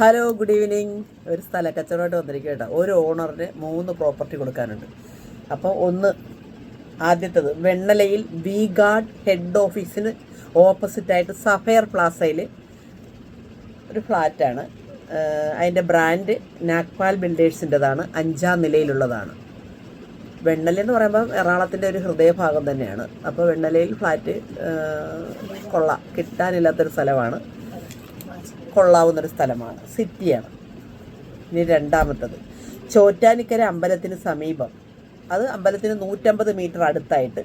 Hello good evening ഒരു സ്ഥല കച്ചവടമായിട്ട് വന്നിരിക്കുക കേട്ടോ. ഒരു ഓണറിന് മൂന്ന് പ്രോപ്പർട്ടി കൊടുക്കാനുണ്ട്. അപ്പോൾ ഒന്ന് ആദ്യത്തത് വെണ്ണലയിൽ വി ഗാർഡ് ഹെഡ് ഓഫീസിന് ഓപ്പോസിറ്റായിട്ട് സഫയർ പ്ലാസയിൽ ഒരു ഫ്ലാറ്റാണ് അതിന്റെ ബ്രാൻഡ് നാക്പാൽ ബിൽഡേഴ്സിന്റെതാണ് അഞ്ചാം നിലയിലുള്ളതാണ്. വെണ്ണല എന്ന് പറയുമ്പോൾ എറണാകുളത്തിന്റെ ഒരു ഹൃദയഭാഗം തന്നെയാണ്. അപ്പോൾ വെണ്ണലയിൽ ഫ്ലാറ്റ് കൊള്ള. കിട്ടാനില്ലാത്തൊരു സ്ഥലമാണ്. കൊള്ളാവുന്നൊരു സ്ഥലമാണ് സിറ്റിയാണ്. ഇനി രണ്ടാമത്തത്. ചോറ്റാനിക്കര അമ്പലത്തിന് സമീപം. അത് അമ്പലത്തിന് നൂറ്റമ്പത് മീറ്റർ അടുത്തായിട്ട്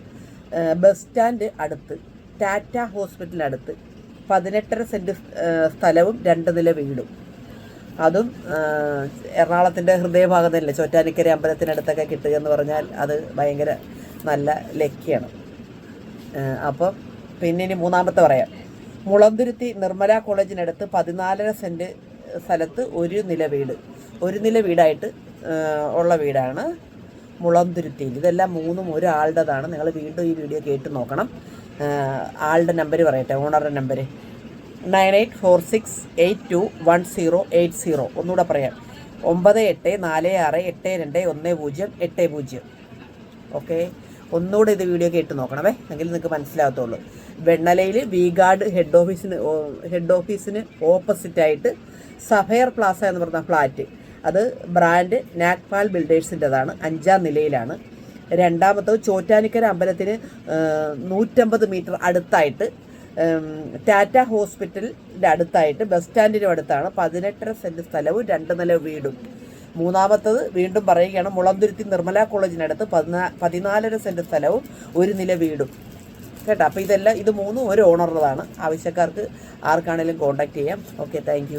ബസ് സ്റ്റാൻഡ് അടുത്ത് ടാറ്റ ഹോസ്പിറ്റലിനടുത്ത് പതിനെട്ടര സെന്റ് സ്ഥലവും രണ്ട് നില വീടും. അതും എറണാകുളത്തിന്റെ ഹൃദയഭാഗം തന്നെ ചോറ്റാനിക്കര അമ്പലത്തിനടുത്തൊക്കെ കിട്ടുക എന്ന് പറഞ്ഞാൽ അത് ഭയങ്കര നല്ല ലക്കിയാണ്. അപ്പം പിന്നെ ഇനി മൂന്നാമത്തെ പറയാം. മുളന്തുരുത്തി നിർമ്മല കോളേജിനടുത്ത് പതിനാലര സെന്റ് സ്ഥലത്ത് ഒരു നില വീട്. ഒരു നില വീടായിട്ട് ഉള്ള വീടാണ് മുളന്തുരുത്തിയിൽ ഇതെല്ലാം മൂന്നും ഒരാളുടേതാണ്. നിങ്ങൾ വീണ്ടും ഈ വീഡിയോ കേട്ട് നോക്കണം. ആളുടെ നമ്പർ പറയട്ടെ ഓണറുടെ number nine eight four six eight two one zero eight zero. ഒന്നുകൂടെ പറയാം. ഒമ്പത് എട്ട് നാല് ആറ് എട്ട് രണ്ട് ഒന്ന് പൂജ്യം എട്ട് പൂജ്യം. ഓക്കെ? ഒന്നുകൂടെ ഇത് വീഡിയോ കേട്ട് നോക്കണമേ എങ്കിൽ നിങ്ങൾക്ക് മനസ്സിലാകത്തുള്ളൂ. വെണ്ണലയിൽ വി ഗാർഡ് ഹെഡ് ഓഫീസിന് ഹെഡ് ഓഫീസിന് ഓപ്പോസിറ്റായിട്ട് സഫയർ പ്ലാസ എന്ന് പറഞ്ഞ ഫ്ലാറ്റ് അത് ബ്രാൻഡ് നാക്പാൽ ബിൽഡേഴ്സിന്റെതാണ് അഞ്ചാം നിലയിലാണ്. രണ്ടാമത്തത് ചോറ്റാനിക്കര അമ്പലത്തിന് നൂറ്റമ്പത് മീറ്റർ അടുത്തായിട്ട് ടാറ്റ ഹോസ്പിറ്റലിന്റെ അടുത്തായിട്ട് ബസ് സ്റ്റാൻഡിനും അടുത്താണ്. പതിനെട്ടര സെന്റ് സ്ഥലവും രണ്ട് നില വീടും. മൂന്നാമത്തത് വീണ്ടും പറയുകയാണ് മുളന്തുരുത്തി നിർമ്മല കോളേജിനടുത്ത് പതിനാ പതിനാലര സെന്റ് സ്ഥലവും ഒരു നില വീടും. കേട്ടോ? അപ്പോൾ ഇതെല്ലാം ഇത് മൂന്നും ഒരു ഓണറുള്ളതാണ് ആവശ്യക്കാർക്ക് ആർക്കാണേലും കോൺടാക്റ്റ് ചെയ്യാം. Okay thank